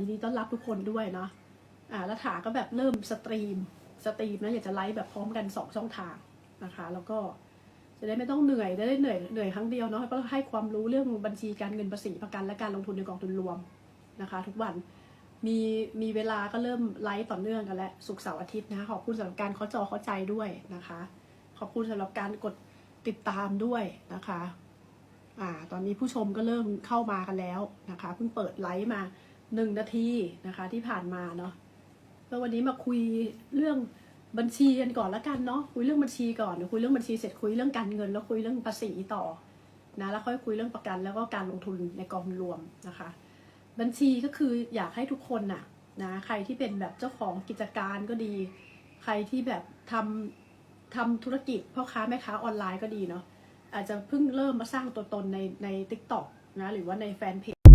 ยินดีต้อนรับทุกคนด้วยเนาะอ่าแล้วถาก็แบบเริ่มสตรีมสตรีมนะอยากจะไลฟ์แบบพร้อมกันสองช่องทางนะคะ แล้วก็จะได้ไม่ต้องเหนื่อยได้เหนื่อยเหนื่อยครั้งเดียวเนาะก็ให้ความรู้เรื่องบัญชีการเงินภาษีประกันและการลงทุนในกองทุนรวมนะคะ ทุกวันมีมีเวลาก็เริ่มไลฟ์ต่อเนื่องกันแล้วศุกเสาร์อาทิตย์นะคะขอบคุณสำหรับการเข้าจอเข้าใจด้วยนะคะ ขอบคุณสำหรับการกดติดตามด้วยนะคะอ่าตอนนี้ผู้ชมก็เริ่มเข้ามากันแล้วนะคะเพิ่งเปิดไลฟ์มา หนึ่งนาทีนะคะที่ผ่านมาเนาะแล้ววันนี้มาคุยเรื่องบัญชีกันก่อนละกันเนาะคุยเรื่องบัญชีก่อนคุยเรื่องบัญชีเสร็จคุยเรื่องการเงิน แล้วคุยเรื่องภาษีต่อนะแล้วค่อยคุยเรื่องประกันแล้วก็การลงทุนในกองรวมนะคะ บัญชีก็คืออยากให้ทุกคนน่ะนะใครที่เป็นแบบเจ้าของกิจการก็ดี ใครที่แบบทำทำธุรกิจพ่อค้าแม่ค้าออนไลน์ก็ดีเนาะอาจจะเพิ่งเริ่มมาสร้างตัวตนในใน t ิ k t o k นะหรือว่าในแฟนเพจ